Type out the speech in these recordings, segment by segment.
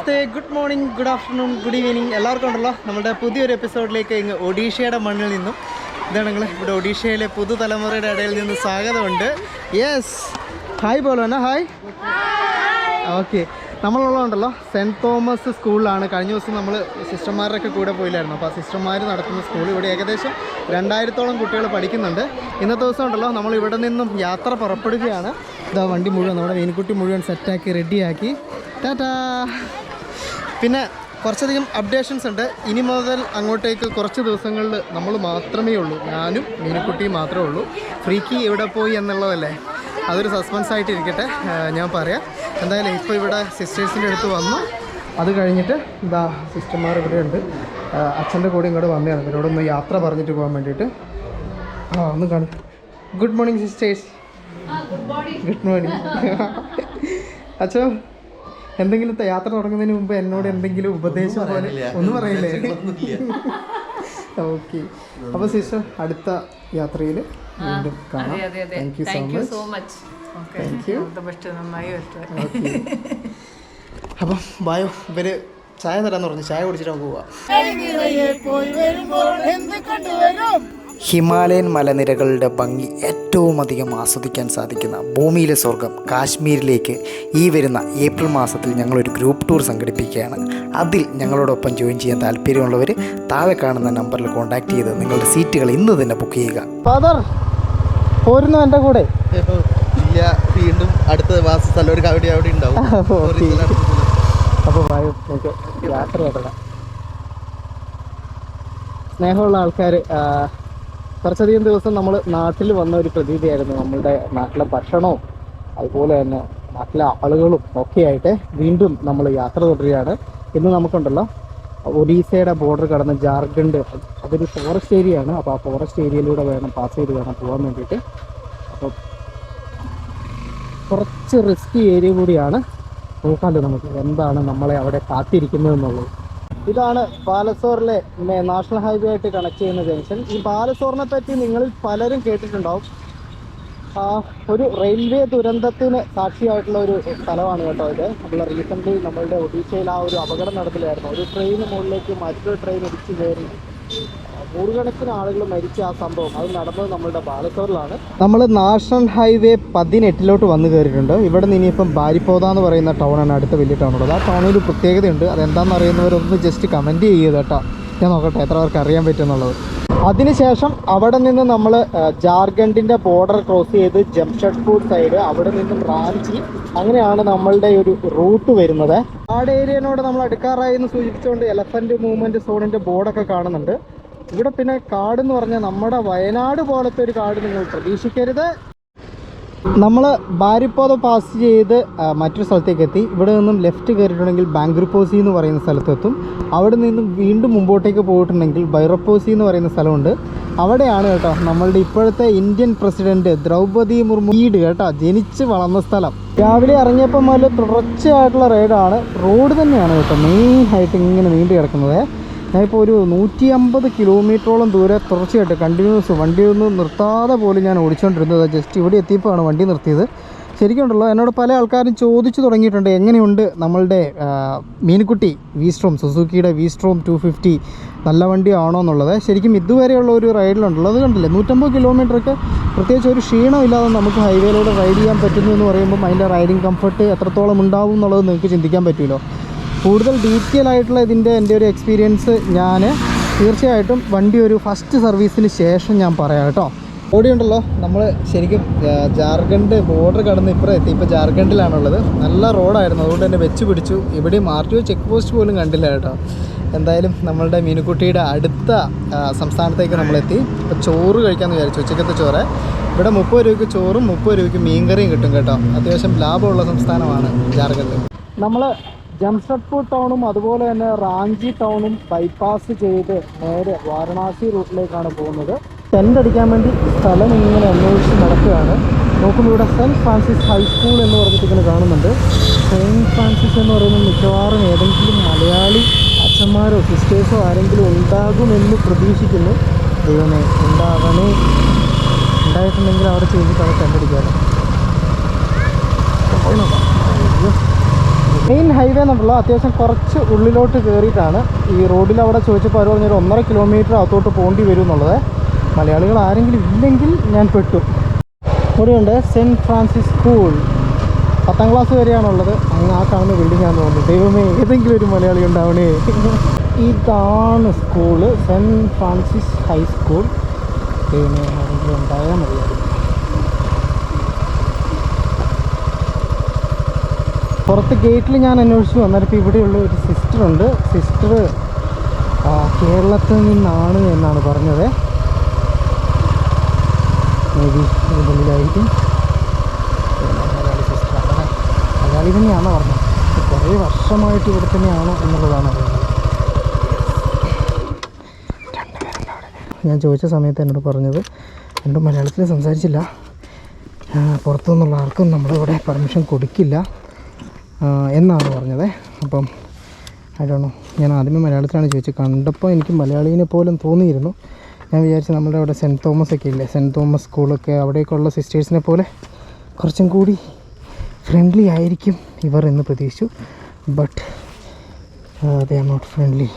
നമസ്തേ good morning good afternoon good evening എല്ലാവർക്കും ഉണ്ടല്ലോ. നമ്മുടെ പുതിയൊരു എപ്പിസോഡിലേക്ക് ഇങ്ങ് ഒഡീഷയുടെ മണ്ണിൽ നിന്നും ഇതാണ് നിങ്ങൾ ഇവിടെ ഒഡീഷയിലെ പുതുതലമുറയുടെ ഇടയിൽ നിന്ന് സ്വാഗതമുണ്ട്. യെസ് ഹായ് പോലോന ഹായ് ഓക്കെ നമ്മളുള്ളതുണ്ടല്ലോ സെന്റ് തോമസ് സ്കൂളിലാണ് കഴിഞ്ഞ ദിവസം നമ്മൾ സിസ്റ്റർമാരുടെയൊക്കെ കൂടെ പോയില്ലായിരുന്നു. അപ്പോൾ ആ സിസ്റ്റർമാർ നടത്തുന്ന സ്കൂൾ ഇവിടെ ഏകദേശം രണ്ടായിരത്തോളം കുട്ടികൾ പഠിക്കുന്നുണ്ട്. ഇന്നത്തെ ദിവസം ഉണ്ടല്ലോ നമ്മൾ ഇവിടെ നിന്നും യാത്ര പുറപ്പെടുകയാണ്. ഇതാ വണ്ടി മുഴുവൻ നമ്മുടെ മീൻകുട്ടി മുഴുവൻ സെറ്റാക്കി റെഡിയാക്കി ടാറ്റാ പിന്നെ കുറച്ചധികം അപ്ഡേഷൻസ് ഉണ്ട്. ഇനി മുതൽ അങ്ങോട്ടേക്ക് കുറച്ച് ദിവസങ്ങളിൽ നമ്മൾ മാത്രമേ ഉള്ളൂ. ഞാനും മീനുക്കുട്ടിയും മാത്രമേ ഉള്ളൂ. ഫ്രീക്കി എവിടെ പോയി എന്നുള്ളതല്ലേ? അതൊരു സസ്പെൻസ് ആയിട്ട് ഇരിക്കട്ടെ. ഞാൻ പറയാം. എന്തായാലും ഇപ്പോൾ ഇവിടെ സിസ്റ്റേഴ്സിന്റെ അടുത്ത് വന്നു. അത് കഴിഞ്ഞിട്ട് ഇതാ സിസ്റ്റർമാർ ഇവിടെയുണ്ട് അച്ഛന്റെ കൂടെ ഇങ്ങോട്ട് വന്നതാണ്. ഇവരോടൊന്ന് യാത്ര പറഞ്ഞിട്ട് പോകാൻ വേണ്ടിയിട്ട്. ആ ഒന്ന് കാണും. Good morning sisters good morning അച്ഛോ. എന്തെങ്കിലും യാത്ര തുടങ്ങുന്നതിന് മുമ്പ് എന്നോട് എന്തെങ്കിലും ഉപദേശം പോലെ ഒന്നും പറയില്ലേ? ഓക്കെ. അപ്പൊ സിസ്റ്റർ അടുത്ത യാത്രയിൽ വീണ്ടും കാണാം. Thank you so much thank you നന്നായി അപ്പം ബായോ ഇവർ ചായ തരാന്ന് പറഞ്ഞു. ചായ കുടിച്ചിട്ട് നമുക്ക് പോവാം. ഹിമാലയൻ മലനിരകളുടെ ഭംഗി ഏറ്റവും അധികം ആസ്വദിക്കാൻ സാധിക്കുന്ന ഭൂമിയിലെ സ്വർഗം കാശ്മീരിലേക്ക് ഈ വരുന്ന ഏപ്രിൽ മാസത്തിൽ ഞങ്ങളൊരു ഗ്രൂപ്പ് ടൂർ സംഘടിപ്പിക്കുകയാണ്. അതിൽ ഞങ്ങളോടൊപ്പം ജോയിൻ ചെയ്യാൻ താല്പര്യമുള്ളവർ താഴെ കാണുന്ന നമ്പറിൽ കോൺടാക്ട് ചെയ്ത് നിങ്ങളുടെ സീറ്റുകൾ ഇന്ന് തന്നെ ബുക്ക് ചെയ്യുക. ഫാദർ പോരുന്നു എന്റെ കൂടെ? ഇല്ല വീണ്ടും അടുത്ത മാസം സ്ഥലം അവിടെ അവിടെ ഉണ്ടാവും. അപ്പോൾ യാത്ര സ്നേഹമുള്ള ആൾക്കാർ കുറച്ചധികം ദിവസം നമ്മൾ നാട്ടിൽ വന്ന ഒരു പ്രതീതിയായിരുന്നു നമ്മളുടെ നാട്ടിലെ ഭക്ഷണവും അതുപോലെ തന്നെ നാട്ടിലെ ആളുകളും ഒക്കെ ആയിട്ട് വീണ്ടും നമ്മൾ യാത്ര തുടരുകയാണ്. ഇന്ന് നമുക്കുണ്ടല്ലോ ഒഡീസയുടെ ബോർഡർ കടന്ന് ജാർഖണ്ഡ് അതൊരു ഫോറസ്റ്റ് ഏരിയ ആണ്. അപ്പോൾ ആ ഫോറസ്റ്റ് ഏരിയയിലൂടെ വേണം പാസ് ചെയ്ത് വേണം പോകാൻ വേണ്ടിയിട്ട്. അപ്പം കുറച്ച് റിസ്കി ഏരിയ കൂടിയാണ്. നോക്കാമല്ലോ നമുക്ക് എന്താണ് നമ്മളെ അവിടെ കാത്തിരിക്കുന്നത് എന്നുള്ളത്. ഇതാണ് ബാലസോറിലെ നാഷണൽ ഹൈവേ ആയിട്ട് കണക്ട് ചെയ്യുന്ന ജംഗ്ഷൻ. ഈ ബാലസോറിനെ പറ്റി നിങ്ങളിൽ പലരും കേട്ടിട്ടുണ്ടാവും. ഒരു റെയിൽവേ ദുരന്തത്തിന് സാക്ഷിയായിട്ടുള്ള ഒരു സ്ഥലമാണ് കേട്ടോ ഇത്. നമ്മൾ റീസെന്റ്ലി നമ്മളുടെ ഒഡീഷയിൽ ആ ഒരു അപകടം നടത്തില്ലായിരുന്നു. ഒരു ട്രെയിൻ മുകളിലേക്ക് മറ്റൊരു ട്രെയിൻ ഇടിച്ചു കയറി. നൂറുകണക്കിന് ആളുകൾ മരിച്ച ആ സംഭവം. അത് നടന്നത് നമ്മളുടെ ബാലസോറിലാണ്. നമ്മൾ നാഷണൽ ഹൈവേ പതിനെട്ടിലോട്ട് വന്നു കയറിയിട്ടുണ്ട്. ഇവിടെ നിന്ന് ഇനിയിപ്പം ബാരിപ്പോത എന്ന് പറയുന്ന ടൗണാണ്. അടുത്ത വലിയ ടൗൺ ഉള്ളത് ആ ടൗണിൽ ഒരു പ്രത്യേകതയുണ്ട്. അതെന്താണെന്ന് അറിയുന്നവരൊന്ന് ജസ്റ്റ് കമന്റ് ചെയ്യുക കേട്ടോ. ഞാൻ നോക്കട്ടെ എത്ര പേർക്ക് അറിയാൻ പറ്റുമെന്നുള്ളത്. അതിനുശേഷം അവിടെ നിന്ന് നമ്മൾ ജാർഖണ്ഡിന്റെ ബോർഡർ ക്രോസ് ചെയ്ത് ജംഷഡ്പൂർ സൈഡ് അവിടെ നിന്നും റാഞ്ചി. അങ്ങനെയാണ് നമ്മളുടെ ഒരു റൂട്ട് വരുന്നത്. കാട് ഏരിയനോട് നമ്മൾ അടുക്കാറായി എന്ന് സൂചിപ്പിച്ചുകൊണ്ട് എലഫന്റ് മൂവ്മെന്റ് സോണിന്റെ ബോർഡൊക്കെ കാണുന്നുണ്ട്. ഇവിടെ പിന്നെ കാട് എന്ന് പറഞ്ഞാൽ നമ്മുടെ വയനാട് പോലത്തെ ഒരു കാട് നിങ്ങൾ പ്രതീക്ഷിക്കരുത്. നമ്മൾ ബാരിപ്പോത പാസ് ചെയ്ത് മറ്റൊരു സ്ഥലത്തേക്ക് എത്തി. ഇവിടെ നിന്നും ലെഫ്റ്റ് കയറിയിട്ടുണ്ടെങ്കിൽ ബാങ്കുർപോസി എന്ന് പറയുന്ന സ്ഥലത്തെത്തും. അവിടെ നിന്നും വീണ്ടും മുമ്പോട്ടേക്ക് പോയിട്ടുണ്ടെങ്കിൽ ബൈറപ്പോസി എന്ന് പറയുന്ന സ്ഥലമുണ്ട്. അവിടെയാണ് കേട്ടോ നമ്മളുടെ ഇപ്പോഴത്തെ ഇന്ത്യൻ പ്രസിഡന്റ് ദ്രൗപദി മുർമു വീട് കേട്ടോ ജനിച്ച് വളർന്ന സ്ഥലം. രാവിലെ ഇറങ്ങിയപ്പോൾ മുതൽ തുടർച്ചയായിട്ടുള്ള റൈഡാണ് റോഡ് തന്നെയാണ് കേട്ടോ മെയിൻ ആയിട്ട് ഇങ്ങനെ നീണ്ടു കിടക്കുന്നത്. ഞാനിപ്പോൾ ഒരു നൂറ്റി അമ്പത് കിലോമീറ്ററോളം ദൂരെ തുടർച്ചയായിട്ട് കണ്ടിന്യൂസ് വണ്ടിയൊന്നും നിർത്താതെ പോലും ഞാൻ ഓടിച്ചുകൊണ്ടിരുന്നത് ജസ്റ്റ് ഇവിടെ എത്തിയപ്പോഴാണ് വണ്ടി നിർത്തിയത്. ശരിക്കുണ്ടല്ലോ എന്നോട് പല ആൾക്കാരും ചോദിച്ചു തുടങ്ങിയിട്ടുണ്ട് എങ്ങനെയുണ്ട് നമ്മളുടെ മീനുക്കുട്ടി വീസ്ട്രോം സുസുക്കിയുടെ വീസ്ട്രോം ടു ഫിഫ്റ്റി നല്ല വണ്ടിയാണോ എന്നുള്ളത്. ശരിക്കും ഇതുവരെയുള്ള ഒരു റൈഡിലുണ്ടല്ലോ അത് കണ്ടില്ലേ? നൂറ്റമ്പത് കിലോമീറ്ററൊക്കെ പ്രത്യേകിച്ച് ഒരു ക്ഷീണമില്ലാതെ നമുക്ക് ഹൈവേയിലൂടെ റൈഡ് ചെയ്യാൻ പറ്റുന്നു എന്ന് പറയുമ്പോൾ അതിന്റെ റൈഡിങ് കംഫർട്ട് എത്രത്തോളം ഉണ്ടാവും എന്നുള്ളത് നിങ്ങൾക്ക് ചിന്തിക്കാൻ പറ്റുമല്ലോ. കൂടുതൽ ഡീറ്റെയിൽ ആയിട്ടുള്ള ഇതിന്റെ എന്റെ ഒരു എക്സ്പീരിയൻസ് ഞാൻ തീർച്ചയായിട്ടും വണ്ടി ഒരു ഫസ്റ്റ് സർവീസിന് ശേഷം ഞാൻ പറയാം കേട്ടോ. ഓടിയുണ്ടല്ലോ. നമ്മൾ ശരിക്കും ജാർഖണ്ഡ് ബോർഡർ കടന്ന് ഇപ്പുറം എത്തി. ഇപ്പോൾ ജാർഖണ്ഡിലാണുള്ളത്. നല്ല റോഡായിരുന്നു അതുകൊണ്ട് തന്നെ വെച്ച് പിടിച്ചു. ഇവിടെയും R T O check post പോലും കണ്ടില്ല കേട്ടോ. എന്തായാലും നമ്മളുടെ മീനുക്കുട്ടിയുടെ അടുത്ത സംസ്ഥാനത്തേക്ക് നമ്മളെത്തി. ഇപ്പോൾ ചോറ് കഴിക്കാമെന്ന് വിചാരിച്ചു. ഉച്ചക്കത്തെ ചോറ്. ഇവിടെ മുപ്പത് രൂപയ്ക്ക് ചോറും മുപ്പത് രൂപയ്ക്ക് മീൻകറിയും കിട്ടും കേട്ടോ. അത്യാവശ്യം ലാഭമുള്ള സംസ്ഥാനമാണ് ജാർഖണ്ഡ്. നമ്മൾ ജംഷഡ്പൂർ ടൗണും അതുപോലെ തന്നെ റാഞ്ചി ടൗണും ബൈപ്പാസ് ചെയ്ത് നേരെ വാരണാസി റൂട്ടിലേക്കാണ് പോകുന്നത്. ടെന്റ് അടിക്കാൻ വേണ്ടി സ്ഥലം ഇങ്ങനെ അന്വേഷിച്ച് നടക്കുകയാണ്. നോക്കുമ്പോൾ ഇവിടെ സെന്റ് ഫ്രാൻസിസ് ഹൈസ്കൂൾ എന്ന് പറഞ്ഞിട്ട് ഇങ്ങനെ കാണുന്നുണ്ട്. സെയിന്റ് ഫ്രാൻസിസ് എന്ന് പറയുന്നത് മിക്കവാറും ഏതെങ്കിലും മലയാളി അച്ഛന്മാരോ സിസ്റ്റേഴ്സോ ആരെങ്കിലും ഉണ്ടാകുമെന്ന് പ്രതീക്ഷിക്കുന്നു. ദൈവമേ ഉണ്ടാകണേ ഉണ്ടായിട്ടുണ്ടെങ്കിൽ അവിടെ ചെയ്തിട്ട് അവിടെ ടെന്റ് അടിക്കാമല്ലോ മെയിൻ ഹൈവേ എന്നുള്ള അത്യാവശ്യം കുറച്ച് ഉള്ളിലോട്ട് കയറിയിട്ടാണ് ഈ റോഡിൽ അവിടെ ചോദിച്ചപ്പോൾ അവർ പറഞ്ഞൊരു ഒന്നര കിലോമീറ്റർ അകത്തോട്ട് പോകേണ്ടി വരും എന്നുള്ളത്. മലയാളികൾ ആരെങ്കിലും ഇല്ലെങ്കിൽ ഞാൻ പെട്ടു. ഇവിടെയുണ്ട് സെന്റ് ഫ്രാൻസിസ് സ്കൂൾ. പത്താം ക്ലാസ് വരെയാണുള്ളത്. അങ്ങ് ആ കാണുന്ന ബിൽഡിംഗ് ആണെന്ന് തോന്നുന്നു. ദൈവമേ ഏതെങ്കിലും ഒരു മലയാളി ഉണ്ടാവണേ. ഇതാണ് സ്കൂൾ സെന്റ് ഫ്രാൻസിസ് ഹൈസ്കൂൾ ദൈവമേ ആരെങ്കിലും ഉണ്ടായാൽ മതിയായിരുന്നു. പുറത്ത് ഗേറ്റിൽ ഞാൻ അന്വേഷിച്ചു അന്നേരം ഇവിടെയുള്ള ഒരു സിസ്റ്റർ ഉണ്ട്. സിസ്റ്റർ കേരളത്തിൽ നിന്നാണ് എന്നാണ് പറഞ്ഞത്. മലയാളി സിസ്റ്റർ പറഞ്ഞത്. കുറേ വർഷമായിട്ട് ഇവിടെ തന്നെയാണോ എന്നുള്ളതാണ് ഞാൻ ചോദിച്ച സമയത്ത് എന്നോട് പറഞ്ഞത് രണ്ടും മലയാളത്തിൽ സംസാരിച്ചില്ല. പുറത്തുനിന്നുള്ള പുറത്തു നിന്നുള്ള ആർക്കും നമ്മളിവിടെ പെർമിഷൻ കൊടുക്കില്ല. എന്നാണ് പറഞ്ഞത്? അപ്പം അതാണോ ഞാൻ ആദ്യമേ മലയാളത്തിലാണ് ചോദിച്ചത്. കണ്ടപ്പോൾ എനിക്ക് മലയാളീനെ പോലും തോന്നിയിരുന്നു. ഞാൻ വിചാരിച്ചു നമ്മുടെ അവിടെ സെന്റ് തോമസ് ഒക്കെ ഇല്ലേ? സെന്റ് തോമസ് സ്കൂളൊക്കെ അവിടേക്കുള്ള സിസ്റ്റേഴ്സിനെ പോലെ കുറച്ചും കൂടി ഫ്രണ്ട്ലി ആയിരിക്കും ഇവർ എന്ന് പ്രതീക്ഷിച്ചു. But they are not friendly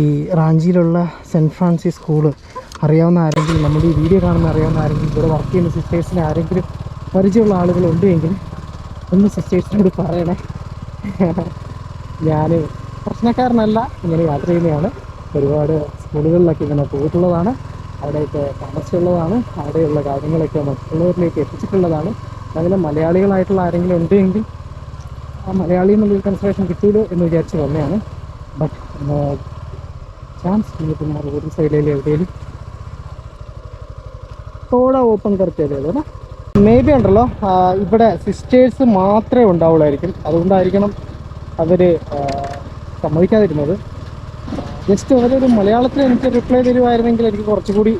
ഈ റാഞ്ചിയിലുള്ള സെന്റ് ഫ്രാൻസിസ് സ്കൂൾ അറിയാവുന്ന ആരെങ്കിലും നമ്മുടെ ഈ വീഡിയോ കാണുന്ന അറിയാവുന്ന ആരെങ്കിലും ഇവിടെ വർക്ക് ചെയ്യുന്ന സിസ്റ്റേഴ്സിനെ ആരെങ്കിലും പരിചയമുള്ള ആളുകളുണ്ട് എങ്കിൽ ഒന്ന് സിസ്റ്റേഴ്സിനോട് പറയണേ. ഞാൻ പ്രശ്നക്കാരനല്ല ഇങ്ങനെ യാത്ര ചെയ്യുന്നതാണ് ഒരുപാട് സ്കൂളുകളിലൊക്കെ ഇങ്ങനെ പോയിട്ടുള്ളതാണ്. അവിടെയൊക്കെ താമസിച്ചുള്ളതാണ്. അവിടെയുള്ള കാര്യങ്ങളൊക്കെ മറ്റുള്ളവരിലേക്ക് എത്തിച്ചിട്ടുള്ളതാണ്. അതിൽ മലയാളികളായിട്ടുള്ള ആരെങ്കിലും ഉണ്ടെങ്കിൽ ആ മലയാളി എന്നുള്ളൊരു കൺസിഡറേഷൻ കിട്ടിയില്ലോ എന്ന് വിചാരിച്ച് തന്നെയാണ് ബട്ട് ചാൻസ് പിന്നെ റോഡ് സൈഡിൽ എവിടെയെങ്കിലും തോട ഓപ്പൺ കറക്റ്റ് മേ ബി ഉണ്ടല്ലോ ഇവിടെ സിസ്റ്റേഴ്സ് മാത്രമേ ഉണ്ടാവുള്ളായിരിക്കും. അതുകൊണ്ടായിരിക്കണം അവർ സമ്മതിക്കാതിരുന്നത്. ജസ്റ്റ് അവരൊരു മലയാളത്തിൽ എനിക്ക് റിപ്ലൈ തരുമായിരുന്നെങ്കിൽ എനിക്ക് കുറച്ചുകൂടി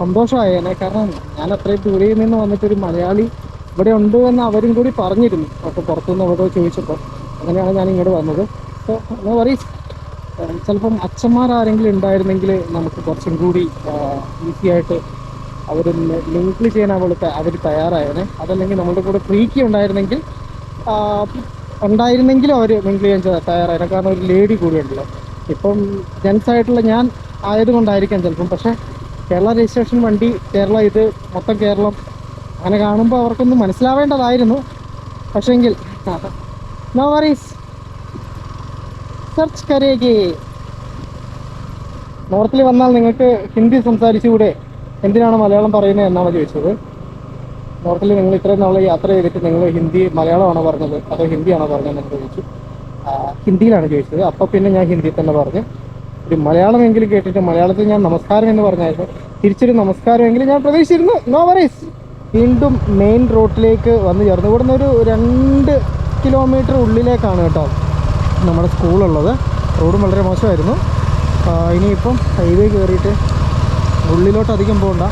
സന്തോഷമായേനെ. കാരണം ഞാൻ അത്രയും ദൂരയിൽ നിന്ന് വന്നിട്ടൊരു മലയാളി ഇവിടെ ഉണ്ട് എന്ന് അവരും കൂടി പറഞ്ഞിരുന്നു. അപ്പോൾ പുറത്തുനിന്ന് അവിടെ ചോദിച്ചപ്പോൾ അങ്ങനെയാണ് ഞാൻ ഇങ്ങോട്ട് വന്നത്. സോ നോ വറീസ് ചിലപ്പം അച്ഛന്മാരാരെങ്കിലും ഉണ്ടായിരുന്നെങ്കിൽ നമുക്ക് കുറച്ചും കൂടി ഈസി ആയിട്ട് അവർ ലിങ്കിൽ ചെയ്യാൻ അവൾ അവർ തയ്യാറായേനെ. അതല്ലെങ്കിൽ നമ്മളുടെ കൂടെ ഫ്രീക്കി ഉണ്ടായിരുന്നെങ്കിൽ ഉണ്ടായിരുന്നെങ്കിലും അവർ മിങ്കിൾ ചെയ്യാൻ തയ്യാറായിരുന്നു കാരണം ഒരു ലേഡി കൂടി ഉണ്ടല്ലോ ഇപ്പം ജെൻസ് ആയിട്ടുള്ള ഞാൻ ആയതുകൊണ്ടായിരിക്കാം ചിലപ്പം. പക്ഷേ കേരള രജിസ്ട്രേഷൻ വണ്ടി കേരള ഇത് മൊത്തം കേരളം അങ്ങനെ കാണുമ്പോൾ അവർക്കൊന്നും മനസ്സിലാവേണ്ടതായിരുന്നു. പക്ഷേങ്കിൽ നോ വറീസ് സെർച്ച് കരേഗേ നോർത്തിൽ വന്നാൽ നിങ്ങൾക്ക് ഹിന്ദി സംസാരിച്ചുകൂടെ. എന്തിനാണ് മലയാളം പറയുന്നത് എന്നാണ് ചോദിച്ചത്. നോർത്തിൽ നിങ്ങൾ ഇത്രയും നാൾ യാത്ര ചെയ്തിട്ട് നിങ്ങൾ ഹിന്ദി മലയാളമാണോ പറഞ്ഞത്? അതോ ഹിന്ദിയാണോ പറഞ്ഞത് എന്ന് ചോദിച്ചു. ഹിന്ദിയിലാണ് ചോദിച്ചത്. അപ്പോൾ പിന്നെ ഞാൻ ഹിന്ദി തന്നെ പറഞ്ഞു. ഒരു മലയാളമെങ്കിലും കേട്ടിട്ട് മലയാളത്തിൽ ഞാൻ നമസ്കാരം എന്ന് പറഞ്ഞായിരുന്നു. തിരിച്ചൊരു നമസ്കാരമെങ്കിലും ഞാൻ പ്രതീക്ഷിച്ചിരുന്നു. നോ വറീസ് വീണ്ടും മെയിൻ റോഡിലേക്ക് വന്നു ചേർന്നു. ഇവിടുന്ന് ഒരു രണ്ട് കിലോമീറ്റർ ഉള്ളിലേക്കാണ് കേട്ടോ നമ്മുടെ സ്കൂളുള്ളത് റോഡും വളരെ മോശമായിരുന്നു. ഇനിയിപ്പം ഹൈവേ കയറിയിട്ട് ഉള്ളിലോട്ട് അധികം പോകണ്ട.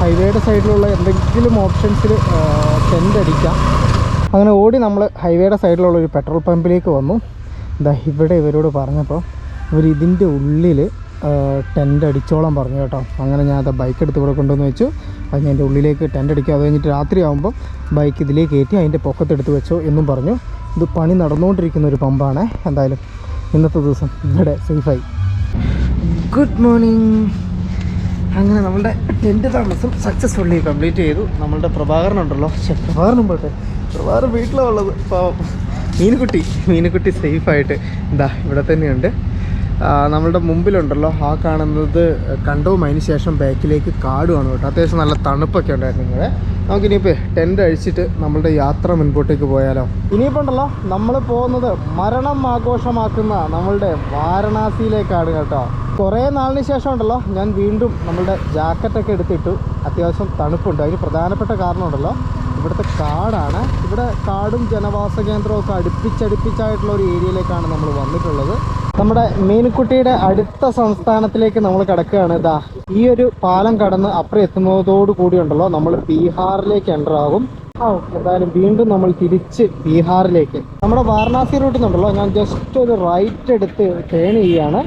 ഹൈവേയുടെ സൈഡിലുള്ള എന്തെങ്കിലും ഓപ്ഷൻസിൽ ടെന്റ് അടിക്കാം. അങ്ങനെ ഓടി നമ്മൾ ഹൈവേയുടെ സൈഡിലുള്ള ഒരു പെട്രോൾ പമ്പിലേക്ക് വന്നു. ഇതാ ഇവിടെ ഇവരോട് പറഞ്ഞപ്പോൾ ഇവർ ഇതിന്റെ ഉള്ളിൽ ടെന്റ് അടിച്ചോളം പറഞ്ഞു കേട്ടോ. അങ്ങനെ ഞാൻ അത് ബൈക്ക് എടുത്ത് ഇവിടെ കൊണ്ടുവന്ന് വെച്ചു. അത് ഞാൻ എന്റെ ഉള്ളിലേക്ക് ടെന്റ് അടിക്കുക. അത് കഴിഞ്ഞിട്ട് രാത്രി ആകുമ്പോൾ ബൈക്ക് ഇതിലേക്ക് കയറ്റി അതിന്റെ പൊക്കത്തെടുത്ത് വെച്ചോ എന്നും പറഞ്ഞു. ഇത് പണി നടന്നുകൊണ്ടിരിക്കുന്ന ഒരു പമ്പാണ്. എന്തായാലും ഇന്നത്തെ ദിവസം ഇവിടെ സേഫായി ഗുഡ് മോർണിംഗ് അങ്ങനെ നമ്മളുടെ ടെന്റ് താമസം സക്സസ്ഫുള്ളി കംപ്ലീറ്റ് ചെയ്തു. നമ്മളുടെ പ്രഭാകരൻ ഉണ്ടല്ലോ. പക്ഷേ പ്രഭാകരനും പോട്ടെ. പ്രഭാകരൻ വീട്ടിലാണ് ഉള്ളത്. പാവം. മീനുകുട്ടി മീനുകുട്ടി സേഫായിട്ട് ഇതാ ഇവിടെ തന്നെയുണ്ട്. നമ്മളുടെ മുമ്പിലുണ്ടല്ലോ. ആ കാണുന്നത് കണ്ടവും അതിന് ശേഷം ബാക്കിലേക്ക് കാടുമാണ് കേട്ടോ. അത്യാവശ്യം നല്ല തണുപ്പൊക്കെ ഉണ്ടായിരുന്നു ഇവിടെ. നമുക്കിനിയിപ്പോൾ ടെന്റ് അഴിച്ചിട്ട് നമ്മളുടെ യാത്ര മുൻപോട്ടേക്ക് പോയാലോ? ഇനിയിപ്പോൾ ഉണ്ടല്ലോ നമ്മൾ പോകുന്നത് മരണം ആഘോഷമാക്കുന്ന നമ്മളുടെ വാരണാസിയിലേക്കാണ് കേട്ടോ. കുറേ നാളിന് ശേഷം ഉണ്ടല്ലോ ഞാൻ വീണ്ടും നമ്മളുടെ ജാക്കറ്റൊക്കെ എടുത്തിട്ടു. അത്യാവശ്യം തണുപ്പുണ്ട്. അതിന് പ്രധാനപ്പെട്ട കാരണം ഉണ്ടല്ലോ ഇവിടുത്തെ കാടാണ്. ഇവിടെ കാടും ജനവാസ കേന്ദ്രവും ഒക്കെ അടുപ്പിച്ചടുപ്പിച്ചായിട്ടുള്ള ഒരു ഏരിയയിലേക്കാണ് നമ്മൾ വന്നിട്ടുള്ളത്. നമ്മുടെ മീനുക്കുട്ടിയുടെ അടുത്ത സംസ്ഥാനത്തിലേക്ക് നമ്മൾ കിടക്കുകയാണ്. ഇതാ ഈ ഒരു പാലം കടന്ന് അപ്പുറം എത്തുന്നതോടു കൂടി ഉണ്ടല്ലോ നമ്മൾ ബീഹാറിലേക്ക് എന്റർ ആകും എന്തായാലും വീണ്ടും നമ്മൾ തിരിച്ച് ബീഹാറിലേക്ക്. നമ്മുടെ വാരണാസി റൂട്ടിൽ നിന്നുണ്ടല്ലോ ഞാൻ ജസ്റ്റ് ഒരു റൈറ്റ് എടുത്ത് ടേൺ ചെയ്യുകയാണ്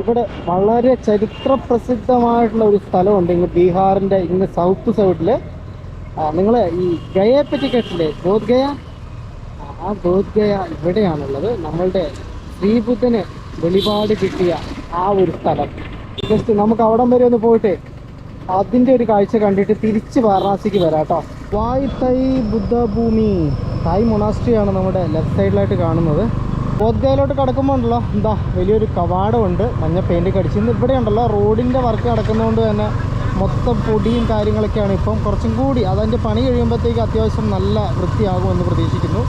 ഇവിടെ വളരെ ചരിത്ര പ്രസിദ്ധമായിട്ടുള്ള ഒരു സ്ഥലമുണ്ട് ഇങ്ങ് ബീഹാറിന്റെ ഇങ്ങ് സൗത്ത് സൈഡിൽ നിങ്ങൾ ഈ ഗയയെ പറ്റി കേട്ടില്ലേ? ബോധ് ഗയ ആ, ആ ബോധ്ഗയ ഇവിടെയാണുള്ളത്. നമ്മളുടെ ശ്രീബുദ്ധന് വെളിപാട് കിട്ടിയ ആ ഒരു സ്ഥലം. ജസ്റ്റ് നമുക്ക് അവിടം വരെ ഒന്ന് പോയിട്ട് അതിന്റെ ഒരു കാഴ്ച കണ്ടിട്ട് തിരിച്ച് വാരണാസിക്ക് വരാം കേട്ടോ. വായ് തൈ ബുദ്ധഭൂമി. തായ് മൊണാസ്ട്രിയാണ് നമ്മുടെ ലെഫ്റ്റ് സൈഡിലായിട്ട് കാണുന്നത്. ബോധ്ഗയിലോട്ട് കിടക്കുമ്പോൾ ഉണ്ടല്ലോ എന്താ വലിയൊരു കവാടമുണ്ട്. മഞ്ഞ പെയിന്റ് കടിച്ചു ഇന്ന് ഇവിടെ ഉണ്ടല്ലോ റോഡിന്റെ വർക്ക് നടക്കുന്നതുകൊണ്ട് തന്നെ മൊത്തം പൊടിയും കാര്യങ്ങളൊക്കെയാണ് ഇപ്പം കുറച്ചും കൂടി. അതിന്റെ പണി കഴിയുമ്പോഴത്തേക്ക് അത്യാവശ്യം നല്ല വൃത്തിയാകുമെന്ന് പ്രതീക്ഷിക്കുന്നു.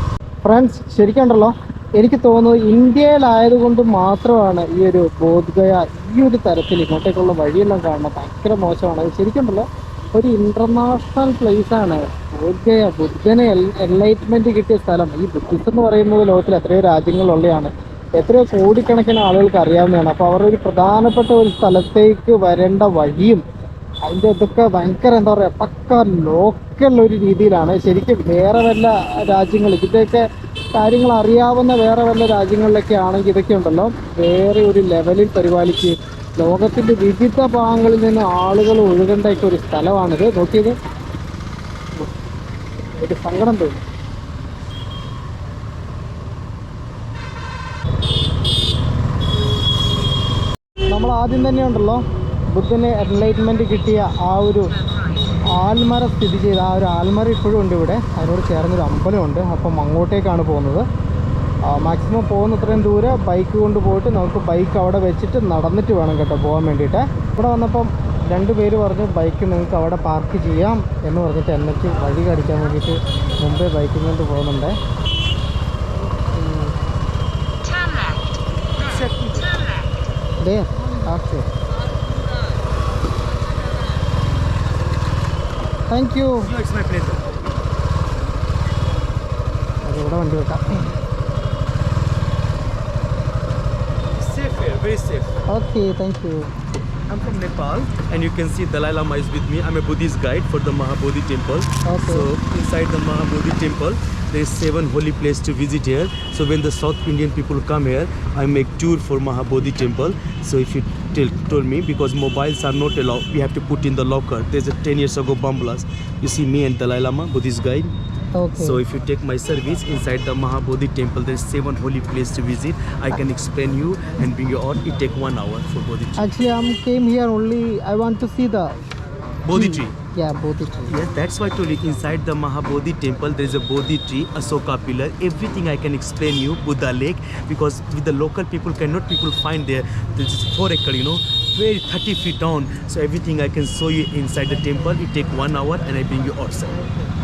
ഫ്രണ്ട്സ് ശരിക്കുണ്ടല്ലോ. എനിക്ക് തോന്നുന്നു ഇന്ത്യയിലായതുകൊണ്ട് മാത്രമാണ് ഈ ഒരു ബോധ്ഗയ ഈ ഒരു തരത്തിൽ ഇങ്ങോട്ടേക്കുള്ള വഴിയെല്ലാം കാണുന്നത്. ഭയങ്കര മോശമാണ്. ശരിക്കുണ്ടല്ലോ. ഒരു ഇന്റർനാഷണൽ പ്ലേസ് ആണ്. ബോധ്ഗയ ബുദ്ധനെ എൻലൈറ്റ്മെന്റ് കിട്ടിയ സ്ഥലം. ഈ ബുദ്ധിസം എന്ന് പറയുന്നത് ലോകത്തിൽ എത്രയോ രാജ്യങ്ങളുള്ളതാണ് എത്രയോ കോടിക്കണക്കിന് ആളുകൾക്ക് അറിയാവുന്നതാണ്. അപ്പോൾ അവർ ഒരു പ്രധാനപ്പെട്ട ഒരു സ്ഥലത്തേക്ക് വരേണ്ട വഴിയും അതിന്റെ ഇതൊക്കെ ഭയങ്കര എന്താ പറയുക പക്ക ലോക്കൽ ഒരു രീതിയിലാണ്. ശരിക്കും വേറെ വല്ല രാജ്യങ്ങൾ ഇതിന്റെയൊക്കെ കാര്യങ്ങൾ അറിയാവുന്ന വേറെ വല്ല രാജ്യങ്ങളിലൊക്കെ ആണെങ്കിൽ ഇതൊക്കെ ഉണ്ടല്ലോ. വേറെ ഒരു ലെവലിൽ പരിപാലിച്ച് ലോകത്തിന്റെ വിവിധ ഭാഗങ്ങളിൽ നിന്ന് ആളുകൾ ഒഴുകേണ്ടൊക്കെ ഒരു സ്ഥലമാണിത്. നോക്കിയത്. ഒരു സങ്കടം തോന്നി. നമ്മൾ ആദ്യം തന്നെ ഉണ്ടല്ലോ. ബുദ്ധന് എൻലൈറ്റ്മെന്റ് കിട്ടിയ ആ ഒരു ആൽമര സ്ഥിതി ചെയ്ത ആ ഒരു ആൽമര ഇപ്പോഴും ഉണ്ട് ഇവിടെ. അതിനോട് ചേർന്നൊരു അമ്പലമുണ്ട് അപ്പം അങ്ങോട്ടേക്കാണ് പോകുന്നത്. മാക്സിമം പോകുന്ന അത്രയും ദൂരെ ബൈക്ക് കൊണ്ട് പോയിട്ട് നമുക്ക് ബൈക്ക് അവിടെ വെച്ചിട്ട് നടന്നിട്ട് വേണം കേട്ടോ പോകാൻ വേണ്ടിയിട്ട്. ഇവിടെ വന്നപ്പം രണ്ട് പേര് പറഞ്ഞു ബൈക്ക് നിങ്ങൾക്ക് അവിടെ പാർക്ക് ചെയ്യാം എന്ന് പറഞ്ഞിട്ട് എന്നിട്ട് വഴി കടിക്കാൻ വേണ്ടിയിട്ട് മുമ്പേ ബൈക്കിൽ കൊണ്ട് പോകുന്നുണ്ട്. ദേ ഓക്കെ താങ്ക് യു അതിവിടെ വണ്ടി വെക്കാം Safe here, very safe. Okay thank you I'm from Nepal and you can see Dalai Lama is with me. I'm a Buddhist guide for the Mahabodhi temple. Okay. So inside the Mahabodhi temple, there is seven holy place to visit here. So when the South Indian people come here, I make tour for Mahabodhi temple. So if you tell, told me because mobiles are not allowed we have to put in the locker there's a 10 years ago bambulas you see me and dalai lama buddhist guide Okay. So if you take my service inside the Mahabodhi temple, there is seven holy places to visit. I can explain you and bring you all. It take one hour for Bodhi. Actually, I came here only. I want to see the Bodhi hmm. tree. yeah Bodhi tree. Yes, that's why you inside the Mahabodhi temple there is a Bodhi tree, Asoka pillar, everything I can explain you, Buddha lake, because with the local people cannot people find there. This is four acre, you know, very 30 feet down. So everything I can show you inside the temple. It take one hour and I bring you outside.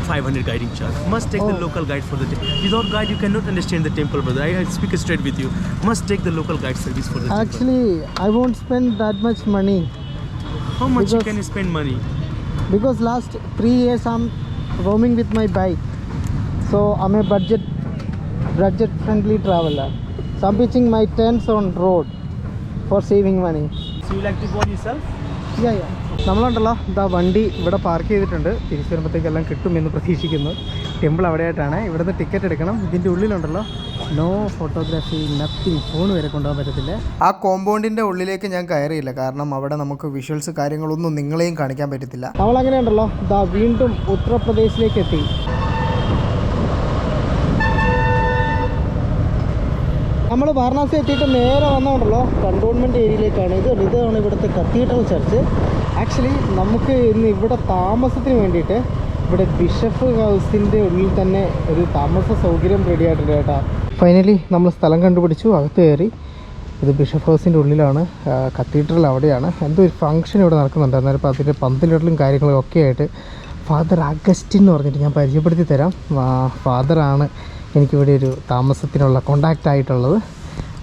500 guiding charge. Must take the Oh. local guide for the temple. Without guide you cannot understand the temple, brother. I, I speak straight with you. Must take the local guide service for the temple. Actually, I won't spend that much money How much you because- can spend money? because last three years I'm roaming with my bike. So I'm a budget budget friendly traveler. So I'm pitching my tents on road for saving money. So you like to go on yourself? Yeah, yeah. നമ്മളുണ്ടല്ലോ ഇതാ വണ്ടി ഇവിടെ park ചെയ്തിട്ടുണ്ട് തിരിച്ചു വരുമ്പോഴത്തേക്കെല്ലാം കിട്ടുമെന്ന് പ്രതീക്ഷിക്കുന്നു temple അവിടെയായിട്ടാണ്. ഇവിടുന്ന് ticket എടുക്കണം. ഇതിന്റെ ഉള്ളിലുണ്ടല്ലോ. നോ ഫോട്ടോഗ്രാഫി നത്തിങ് ഫോൺ വരെ കൊണ്ടുപോകാൻ പറ്റത്തില്ല. ആ കോമ്പൗണ്ടിന്റെ ഉള്ളിലേക്ക് ഞാൻ കയറിയില്ല. കാരണം അവിടെ നമുക്ക് വിഷ്വൽസ് കാര്യങ്ങളൊന്നും നിങ്ങളെയും കാണിക്കാൻ പറ്റത്തില്ല. നമ്മൾ ഉണ്ടല്ലോ. ഇതാ വീണ്ടും ഉത്തർപ്രദേശിലേക്ക് എത്തി. നമ്മൾ വാരണാസി എത്തിയിട്ട് നേരെ വന്നോണ്ടല്ലോ. കണ്ടോൺമെന്റ് ഏരിയയിലേക്കാണ് ഇത് ഇതാണ് ഇവിടുത്തെ കത്തീഡ്രൽ ചർച്ച് ആക്ച്വലി നമുക്ക് ഇന്ന് ഇവിടെ താമസത്തിന് വേണ്ടിയിട്ട് ഇവിടെ ബിഷപ്പ് ഹൗസിന്റെ ഉള്ളിൽ തന്നെ ഒരു താമസ സൗകര്യം റെഡി ആയിട്ടുണ്ട് കേട്ടോ. ഫൈനലി നമ്മൾ സ്ഥലം കണ്ടുപിടിച്ചു. അകത്ത് കയറി. ഇത് ബിഷപ്പ് ഹൗസിന്റെ ഉള്ളിലാണ്. കത്തീഡ്രൽ അവിടെയാണ്. എന്തോ ഒരു ഫംഗ്ഷൻ ഇവിടെ നടക്കുന്നുണ്ട്. അന്നേരം അപ്പോൾ അതിന്റെ പന്തലിടലും കാര്യങ്ങളും ഒക്കെ ആയിട്ട് ഫാദർ അഗസ്റ്റിൻ എന്ന് പറഞ്ഞിട്ട് ഞാൻ പരിചയപ്പെടുത്തി തരാം. ഫാദറാണ് എനിക്കിവിടെ ഒരു താമസത്തിനുള്ള കോണ്ടാക്റ്റ് ആയിട്ടുള്ളത്.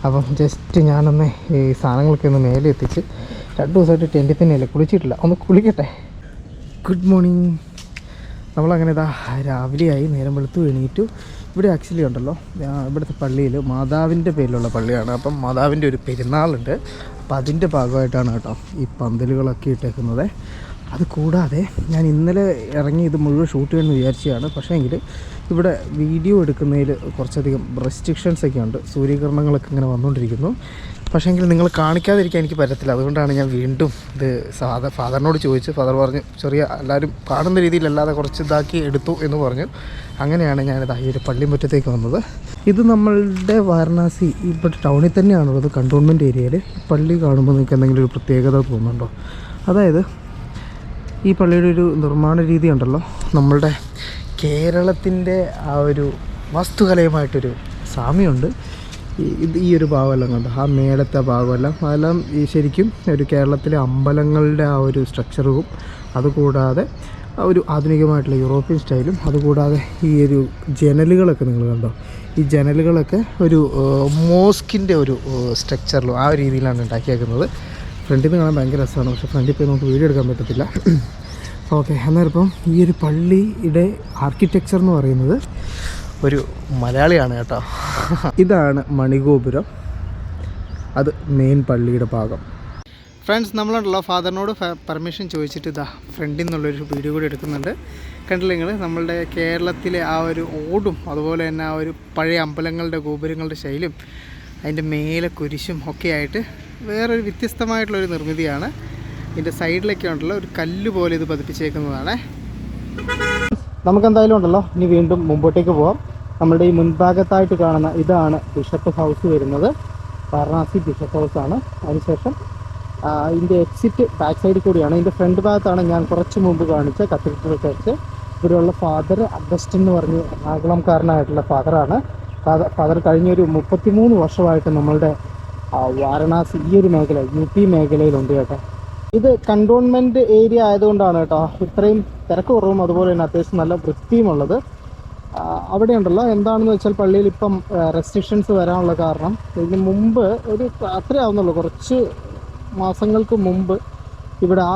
അപ്പം ജസ്റ്റ് ഞാനൊന്ന് ഈ സാധനങ്ങളൊക്കെ ഒന്ന് മേലെ എത്തിച്ച് രണ്ട് ദിവസമായിട്ട് ടെന്റിൽ തന്നെയല്ലേ കുളിച്ചിട്ടില്ല. ഒന്ന് കുളിക്കട്ടെ? ഗുഡ് മോർണിംഗ് നമ്മളങ്ങനെ ഇതാ രാവിലെയായി നേരം വെളുത്തു എണീറ്റു. ഇവിടെ ആക്ച്വലി ഉണ്ടല്ലോ ഇവിടുത്തെ പള്ളിയിൽ മാതാവിന്റെ പേരിലുള്ള പള്ളിയാണ്. അപ്പം മാതാവിന്റെ ഒരു പെരുന്നാളുണ്ട്. അപ്പം അതിന്റെ ഭാഗമായിട്ടാണ് കേട്ടോ ഈ പന്തലുകളൊക്കെ ഇട്ടേക്കുന്നത്. അത് കൂടാതെ ഞാൻ ഇന്നലെ ഇറങ്ങി ഇത് മുഴുവൻ ഷൂട്ട് ചെയ്യണമെന്ന് വിചാരിച്ചതാണ്. പക്ഷേ എങ്കിൽ ഇവിടെ വീഡിയോ എടുക്കുന്നതിൽ കുറച്ചധികം റെസ്ട്രിക്ഷൻസ് ഒക്കെ ഉണ്ട്. സൂര്യകിരണങ്ങളൊക്കെ ഇങ്ങനെ വന്നുകൊണ്ടിരിക്കുന്നു. പക്ഷേങ്കിൽ നിങ്ങൾ കാണിക്കാതിരിക്കാൻ എനിക്ക് പറ്റത്തില്ല. അതുകൊണ്ടാണ് ഞാൻ വീണ്ടും ഇത് ഫാദർ ഫാദറിനോട് ചോദിച്ച് ഫാദർ പറഞ്ഞു ചെറിയ എല്ലാവരും കാണുന്ന രീതിയിലല്ലാതെ കുറച്ച് ഇതാക്കി എടുത്തു എന്ന് പറഞ്ഞു. അങ്ങനെയാണ് ഞാനിത് ഈ ഒരു പള്ളിമുറ്റത്തേക്ക് വന്നത്. ഇത് നമ്മളുടെ വാരണാസി ഇപ്പോൾ ടൗണിൽ തന്നെയാണുള്ളത് കണ്ടോൺമെന്റ് ഏരിയയിൽ പള്ളി കാണുമ്പോൾ നിങ്ങൾക്ക് എന്തെങ്കിലും ഒരു പ്രത്യേകത തോന്നുന്നുണ്ടോ? അതായത് ഈ പള്ളിയുടെ ഒരു നിർമ്മാണ രീതി ഉണ്ടല്ലോ. നമ്മളുടെ കേരളത്തിന്റെ ആ ഒരു വാസ്തുകലയുമായിട്ടൊരു സാമ്യമുണ്ട്. ഇത് ഈ ഒരു ഭാഗമെല്ലാം കണ്ടോ? ആ മേലത്തെ ഭാഗമെല്ലാം. അതെല്ലാം ഈ ശരിക്കും ഒരു കേരളത്തിലെ അമ്പലങ്ങളുടെ ആ ഒരു സ്ട്രക്ചറും അതുകൂടാതെ ഒരു ആധുനികമായിട്ടുള്ള യൂറോപ്യൻ സ്റ്റൈലും അതുകൂടാതെ ഈ ഒരു ജനലുകളൊക്കെ നിങ്ങൾ കണ്ടോ? ഈ ജനലുകളൊക്കെ ഒരു മോസ്കിന്റെ ഒരു സ്ട്രക്ചറിലും ആ രീതിയിലാണ് ഉണ്ടാക്കിയേക്കുന്നത്. ഫ്രണ്ടിൽ നിന്ന് കാണാൻ ഭയങ്കര രസമാണ്. പക്ഷേ ഫ്രണ്ടിൽ പോയി നമുക്ക് വീഡിയോ എടുക്കാൻ പറ്റത്തില്ല. ഓക്കെ അന്നേരം ഇപ്പം ഈ ഒരു പള്ളിയുടെ ആർക്കിടെക്ചർ എന്ന് പറയുന്നത് ഒരു മലയാളിയാണ് കേട്ടോ. ഇതാണ് മണിഗോപുരം. അത് മെയിൻ പള്ളിയുടെ ഭാഗം. ഫ്രണ്ട്സ് നമ്മളുണ്ടല്ലോ. ഫാദറിനോട് പെർമിഷൻ ചോദിച്ചിട്ട് ഇതാ ഫ്രണ്ടിൽ നിന്നുള്ളൊരു വീഡിയോ കൂടി എടുക്കുന്നുണ്ട്. കണ്ടില്ല നിങ്ങൾ നമ്മളുടെ കേരളത്തിലെ ആ ഒരു ഓടും അതുപോലെ തന്നെ ആ ഒരു പഴയ അമ്പലങ്ങളുടെ ഗോപുരങ്ങളുടെ ശൈലിയും അതിന്റെ മേലെ കുരിശും ഒക്കെ ആയിട്ട് വേറൊരു വ്യത്യസ്തമായിട്ടുള്ളൊരു നിർമ്മിതിയാണ്. ഇതിന്റെ സൈഡിലൊക്കെ ഉണ്ടല്ലോ ഒരു കല്ല് പോലെ ഇത് പതിപ്പിച്ചേക്കുന്നതാണ്. നമുക്ക് എന്തായാലും ഉണ്ടല്ലോ. ഇനി വീണ്ടും മുമ്പോട്ടേക്ക് പോവാം. നമ്മുടെ ഈ മുൻഭാഗത്തായിട്ട് കാണുന്ന ഇതാണ് ബിഷപ്പ് ഹൗസ് വരുന്നത്. വാരണാസി ബിഷപ്പ് ഹൗസ് ആണ്. അതിനുശേഷം ഇതിന്റെ എക്സിറ്റ് ബാക്ക് സൈഡിൽ കൂടിയാണ്. ഇതിന്റെ ഫ്രണ്ട് ഭാഗത്താണ് ഞാൻ കുറച്ച് മുമ്പ് കാണിച്ച കത്തീഡ്രൽ ചർച്ച് ഇവിടെയുള്ള ഫാദർ അഗസ്റ്റിൻ എന്ന് പറഞ്ഞ് എറണാകുളംകാരനായിട്ടുള്ള ഫാദറാണ് ഫാദർ ഫാദർ കഴിഞ്ഞൊരു മുപ്പത്തിമൂന്ന് വർഷമായിട്ട് നമ്മളുടെ വാരണാസി ഈ ഒരു മേഖല യു പി മേഖലയിലുണ്ട് കേട്ടോ. ഇത് കണ്ടോൺമെന്റ് ഏരിയ ആയതുകൊണ്ടാണ് കേട്ടോ. ഇത്രയും തിരക്ക് കുറവും അതുപോലെ തന്നെ അത്യാവശ്യം നല്ല വൃത്തിയുമുള്ളത് അവിടെ ഉണ്ടല്ലോ എന്താണെന്ന് വെച്ചാൽ പള്ളിയിൽ ഇപ്പം റെസ്ട്രിക്ഷൻസ് വരാനുള്ള കാരണം. ഇതിന് മുമ്പ് ഒരു അത്രയാവുന്നുള്ളൂ കുറച്ച് മാസങ്ങൾക്ക് മുമ്പ് ഇവിടെ ആ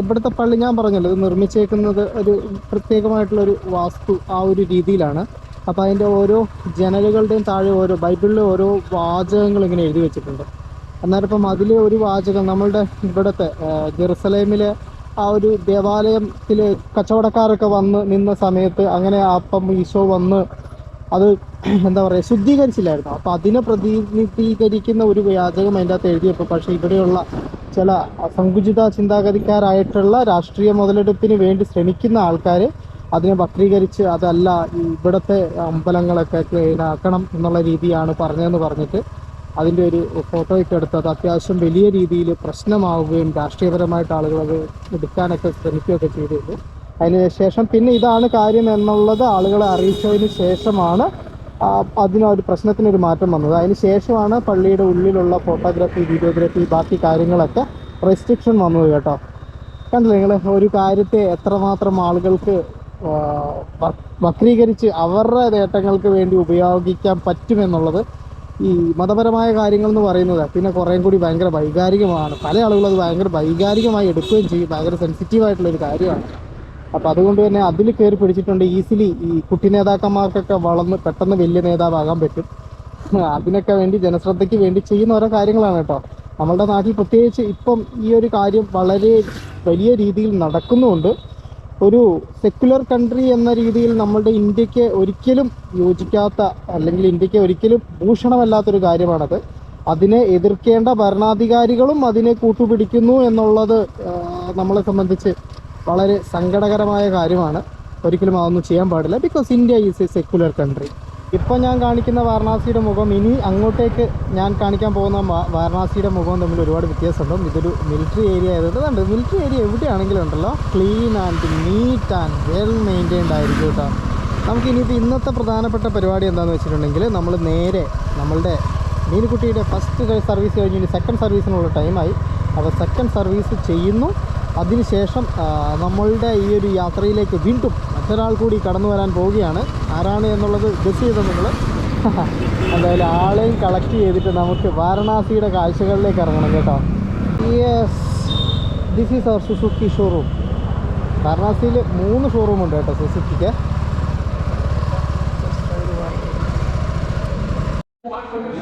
ഇവിടുത്തെ പള്ളി ഞാൻ പറഞ്ഞല്ലോ ഇത് നിർമ്മിച്ചേക്കുന്നത് ഒരു പ്രത്യേകമായിട്ടുള്ളൊരു വാസ്തു ആ ഒരു രീതിയിലാണ്. അപ്പോൾ അതിന്റെ ഓരോ ജനലുകളുടെയും താഴെ ഓരോ ബൈബിളിലെ ഓരോ വാചകങ്ങൾ ഇങ്ങനെ എഴുതി വെച്ചിട്ടുണ്ട്. അന്നേരം ഇപ്പം അതിലെ ഒരു വാചകം നമ്മളുടെ ഇവിടുത്തെ ജെറുസലേമിലെ ആ ഒരു ദേവാലയത്തിൽ കച്ചവടക്കാരൊക്കെ വന്ന് നിന്ന സമയത്ത് അങ്ങനെ അപ്പം ഈശോ വന്ന് അത് എന്താ പറയുക ശുദ്ധീകരിച്ചില്ലായിരുന്നു. അപ്പോൾ അതിനെ പ്രതിനിധീകരിക്കുന്ന ഒരു വ്യാജകം അതിന്റെ അകത്ത് എഴുതിയപ്പോൾ പക്ഷേ ഇവിടെയുള്ള ചില അസങ്കുചിത ചിന്താഗതിക്കാരായിട്ടുള്ള രാഷ്ട്രീയ മുതലെടുപ്പിന് വേണ്ടി ശ്രമിക്കുന്ന ആൾക്കാർ അതിനെ വക്രീകരിച്ച് അതല്ല ഇവിടുത്തെ അമ്പലങ്ങളൊക്കെ ക്ലീനാക്കണം എന്നുള്ള രീതിയാണ് പറഞ്ഞതെന്ന് പറഞ്ഞിട്ട് അതിന്റെ ഒരു ഫോട്ടോയൊക്കെ എടുത്ത് അത് അത്യാവശ്യം വലിയ രീതിയിൽ പ്രശ്നമാവുകയും രാഷ്ട്രീയപരമായിട്ട് ആളുകൾ അത് എടുക്കാനൊക്കെ ശ്രമിക്കുകയൊക്കെ ചെയ്തിരുന്നു. അതിന് ശേഷം പിന്നെ ഇതാണ് കാര്യം എന്നുള്ളത് ആളുകളെ അറിയിച്ചതിന് ശേഷമാണ് അതിന് ഒരു പ്രശ്നത്തിനൊരു മാറ്റം വന്നത്. അതിന് ശേഷമാണ് പള്ളിയുടെ ഉള്ളിലുള്ള ഫോട്ടോഗ്രാഫി വീഡിയോഗ്രാഫി ബാക്കി കാര്യങ്ങളൊക്കെ റെസ്ട്രിക്ഷൻ വന്നത് കേട്ടോ. കണ്ടില്ലേ നിങ്ങൾ ഒരു കാര്യത്തെ എത്രമാത്രം ആളുകൾക്ക് വക്രീകരിച്ച് അവരുടെ നേട്ടങ്ങൾക്ക് വേണ്ടി ഉപയോഗിക്കാൻ പറ്റുമെന്നുള്ളത് ഈ മതപരമായ കാര്യങ്ങൾ എന്ന് പറയുന്നത് പിന്നെ കുറേ കൂടി ഭയങ്കര വൈകാരികമാണ്. പല ആളുകളും അത് ഭയങ്കര വൈകാരികമായി എടുക്കുകയും ചെയ്യും. ഭയങ്കര സെൻസിറ്റീവ് ഒരു കാര്യമാണ്. അപ്പം അതുകൊണ്ട് തന്നെ അതിൽ കയറി പിടിച്ചിട്ടുണ്ട് ഈസിലി ഈ കുട്ടി നേതാക്കന്മാർക്കൊക്കെ വളർന്ന് പെട്ടെന്ന് വലിയ നേതാവാകാൻ പറ്റും. അതിനൊക്കെ വേണ്ടി ജനശ്രദ്ധയ്ക്ക് വേണ്ടി ചെയ്യുന്ന ഓരോ കാര്യങ്ങളാണ് കേട്ടോ. നമ്മളുടെ നാട്ടിൽ പ്രത്യേകിച്ച് ഇപ്പം ഈ ഒരു കാര്യം വളരെ വലിയ രീതിയിൽ നടക്കുന്നുമുണ്ട്. ഒരു സെക്യുലർ കൺട്രി എന്ന രീതിയിൽ നമ്മളുടെ ഇന്ത്യയ്ക്ക് ഒരിക്കലും യോജിക്കാത്ത അല്ലെങ്കിൽ ഇന്ത്യയ്ക്ക് ഒരിക്കലും ഭൂഷണമല്ലാത്തൊരു കാര്യമാണത്. അതിനെ എതിർക്കേണ്ട ഭരണാധികാരികളും അതിനെ കൂട്ടുപിടിക്കുന്നു എന്നുള്ളത് നമ്മളെ സംബന്ധിച്ച് വളരെ സങ്കടകരമായ കാര്യമാണ്. ഒരിക്കലും അതൊന്നും ചെയ്യാൻ പാടില്ല. Because India is a secular country ഇപ്പം ഞാൻ കാണിക്കുന്ന വാരണാസിയുടെ മുഖം ഇനി അങ്ങോട്ടേക്ക് ഞാൻ കാണിക്കാൻ പോകുന്ന വാരണാസിയുടെ മുഖവും തമ്മിൽ ഒരുപാട് വ്യത്യാസമുണ്ട്. ഇതൊരു മിലിറ്ററി ഏരിയ ആയതുകൊണ്ട് മിലിറ്ററി ഏരിയ എവിടെയാണെങ്കിലും ഉണ്ടല്ലോ. Clean and neat and well maintained ആയിരിക്കും കേട്ടോ. നമുക്ക് ഇനിയിപ്പോൾ ഇന്നത്തെ പ്രധാനപ്പെട്ട പരിപാടി എന്താണെന്ന് വെച്ചിട്ടുണ്ടെങ്കിൽ നമ്മൾ നേരെ നമ്മളുടെ മീനുകുട്ടിയുടെ ഫസ്റ്റ് സർവീസ് കഴിഞ്ഞ് സെക്കൻഡ് സർവീസിനുള്ള ടൈമായി അപ്പോൾ സെക്കൻഡ് സർവീസ് ചെയ്യുന്നു. അതിനുശേഷം നമ്മളുടെ ഈ ഒരു യാത്രയിലേക്ക് വീണ്ടും മറ്റൊരാൾ കൂടി കടന്നു വരാൻ പോവുകയാണ്. ആരാണ് എന്നുള്ളത് ഗസ് ചെയ്ത നിങ്ങൾ എന്തായാലും ആളെയും കളക്ട് ചെയ്തിട്ട് നമുക്ക് വാരണാസിയുടെ കാഴ്ചകളിലേക്ക് ഇറങ്ങണം കേട്ടോ. Yes this is our Suzuki showroom വാരണാസിയിൽ മൂന്ന് ഷോറൂം ഉണ്ട് കേട്ടോ സുസുക്കിക്ക്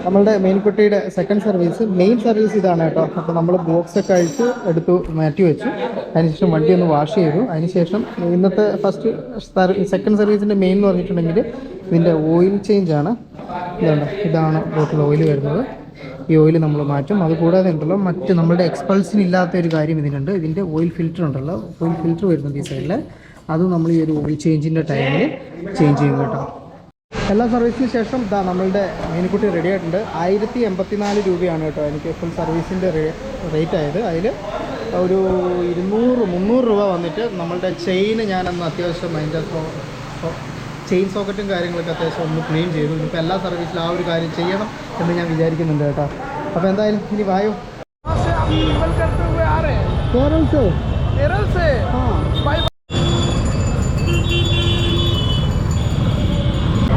നമ്മളുടെ മെയിൻകുട്ടിയുടെ സെക്കൻഡ് സർവീസ് മെയിൻ സർവീസ് ഇതാണ് കേട്ടോ. അപ്പോൾ നമ്മൾ ബോക്സ് ഒക്കെ അഴിച്ച് എടുത്തു മാറ്റി വെച്ചു. അതിനുശേഷം വണ്ടി ഒന്ന് വാഷ് ചെയ്തു. അതിനുശേഷം ഇന്നത്തെ ഫസ്റ്റ് സെക്കൻഡ് സർവീസിന്റെ മെയിൻ എന്ന് പറഞ്ഞിട്ടുണ്ടെങ്കിൽ ഇതിന്റെ ഓയിൽ ചേഞ്ച് ആണ്. ഇതാണ് ഇതാണ് ബോട്ടിൽ ഓയിൽ വരുന്നത്. ഈ ഓയിൽ നമ്മൾ മാറ്റും. അതുകൂടാതെ ഉണ്ടല്ലോ മറ്റ് നമ്മളുടെ എക്സ്പൾസിന് ഇല്ലാത്ത ഒരു കാര്യം ഇതിനുണ്ട്. ഇതിന്റെ ഓയിൽ ഫിൽറ്റർ ഉണ്ടല്ലോ. ഓയിൽ ഫിൽറ്റർ വരുന്നുണ്ട് ഈ സൈഡിൽ അത് നമ്മൾ ഈ ഒരു ഓയിൽ ചേഞ്ചിന്റെ ടൈമിൽ ചേഞ്ച് ചെയ്യും കേട്ടോ. എല്ലാ സർവീസിന് ശേഷം ഇതാ നമ്മളുടെ മീനുക്കുട്ടി റെഡി ആയിട്ടുണ്ട്. ആയിരത്തി എൺപത്തിനാല് രൂപയാണ് കേട്ടോ എനിക്ക് ഫുൾ സർവീസിന്റെ റേറ്റ് ആയത്. അതിൽ ഒരു ഇരുന്നൂറ് മുന്നൂറ് രൂപ വന്നിട്ട് നമ്മളുടെ ചെയിന് ഞാനന്ന് അത്യാവശ്യം അതിന്റെ ചെയിൻ സോക്കറ്റും കാര്യങ്ങളൊക്കെ അത്യാവശ്യം ഒന്ന് ക്ലീൻ ചെയ്തു. ഇപ്പോൾ എല്ലാ സർവീസിലും ആ ഒരു കാര്യം ചെയ്യണം എന്ന് ഞാൻ വിചാരിക്കുന്നുണ്ട് കേട്ടോ. അപ്പോൾ എന്തായാലും ഇനി വായോ. കേരൾ സേ हाँ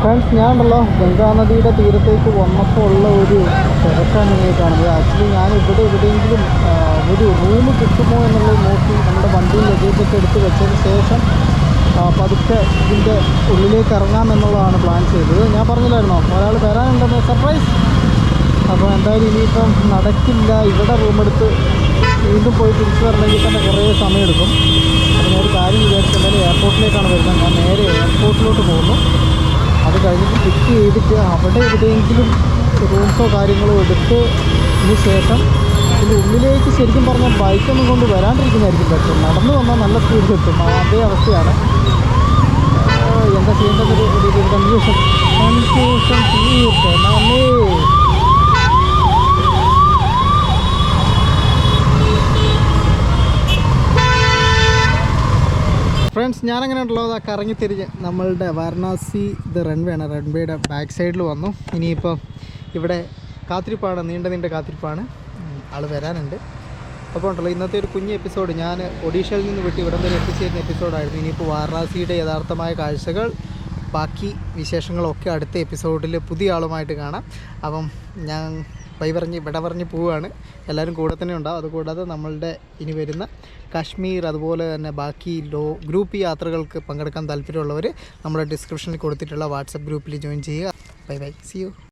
ഫ്രണ്ട്സ് ഞാനുണ്ടല്ലോ ഗംഗാനദിയുടെ തീരത്തേക്ക് വന്നപ്പോൾ ഉള്ള ഒരു തിരക്കാണ് നിങ്ങൾ കാണുന്നത്. ആക്ച്വലി ഞാൻ ഇവിടെ എവിടെയെങ്കിലും ഒരു റൂം കിട്ടുമോ എന്നുള്ളത് നോക്കി നമ്മുടെ വണ്ടിയിൽ ലഗേജൊക്കെ എടുത്ത് വെച്ചതിന് ശേഷം പതുക്കെ ഇതിന്റെ ഉള്ളിലേക്ക് ഇറങ്ങാം എന്നുള്ളതാണ് പ്ലാൻ ചെയ്തത്. ഞാൻ പറഞ്ഞില്ലായിരുന്നോ? ഒരാൾ വരാനുണ്ടെന്ന്. സർപ്രൈസ് അപ്പോൾ എന്തായാലും ഇനിയിപ്പം നടക്കില്ല. ഇവിടെ റൂമെടുത്ത് വീണ്ടും പോയി തിരിച്ചു വരണമെങ്കിൽ തന്നെ കുറേ സമയമെടുക്കും. അപ്പോൾ ഞാൻ ഒരു കാര്യം വിചാരിച്ചിട്ടുണ്ടെങ്കിൽ എയർപോർട്ടിലേക്കാണ് വരുന്നത്. ഞാൻ നേരെ എയർപോർട്ടിലോട്ട് പോകുന്നു. അത് കഴിഞ്ഞിട്ട് പിക്ക് ചെയ്തിട്ട് അവിടെ എവിടെയെങ്കിലും റൂംസോ കാര്യങ്ങളോ എടുത്ത് ശേഷം ഇതിന്റെ ഉള്ളിലേക്ക് ശരിക്കും പറഞ്ഞാൽ ബൈക്കൊന്നും കൊണ്ട് വരാണ്ടിരിക്കുന്നതായിരിക്കും പറ്റും നടന്നു വന്നാൽ നല്ല സ്പീഡിൽ എത്തും അതേ അവസ്ഥയാണ്. എന്താ ചെയ്യേണ്ടത് കൺഫ്യൂഷൻ കൺഫ്യൂഷൻ തീർത്തേ ഫ്രണ്ട്സ് ഞാനങ്ങനെ ഉണ്ടല്ലോ അതാ കറങ്ങി തിരിഞ്ഞ് നമ്മളുടെ വാരണാസി ഇത് റൺവേയാണ് റൺവേയുടെ ബാക്ക് സൈഡിൽ വന്നു. ഇനിയിപ്പം ഇവിടെ കാത്തിരിപ്പാണ്. നീണ്ട നീണ്ട കാത്തിരിപ്പാണ്. ആൾ വരാനുണ്ട്. അപ്പോൾ ഉണ്ടല്ലോ ഇന്നത്തെ ഒരു കുഞ്ഞ് എപ്പിസോഡ് ഞാൻ ഒഡീഷയിൽ നിന്ന് വിട്ട് ഇവിടം വരെ എത്തിച്ചേരുന്ന എപ്പിസോഡായിരുന്നു ഇനിയിപ്പോൾ വാരണാസിയുടെ യഥാർത്ഥമായ കാഴ്ചകൾ ബാക്കി വിശേഷങ്ങളൊക്കെ അടുത്ത എപ്പിസോഡിൽ പുതിയ ആളുമായിട്ട് കാണാം. അപ്പം ഞാൻ ബൈ പറഞ്ഞ് വിട പറഞ്ഞ് പോവുകയാണ്. എല്ലാവരും കൂടെ തന്നെ ഉണ്ടാവും. അതുകൂടാതെ നമ്മളുടെ ഇനി വരുന്ന കാശ്മീർ അതുപോലെ തന്നെ ബാക്കി ലോ ഗ്രൂപ്പ് യാത്രകൾക്ക് പങ്കെടുക്കാൻ താല്പര്യമുള്ളവർ നമ്മുടെ ഡിസ്ക്രിപ്ഷനിൽ കൊടുത്തിട്ടുള്ള വാട്സപ്പ് ഗ്രൂപ്പിൽ ജോയിൻ ചെയ്യുക. Bye bye. C U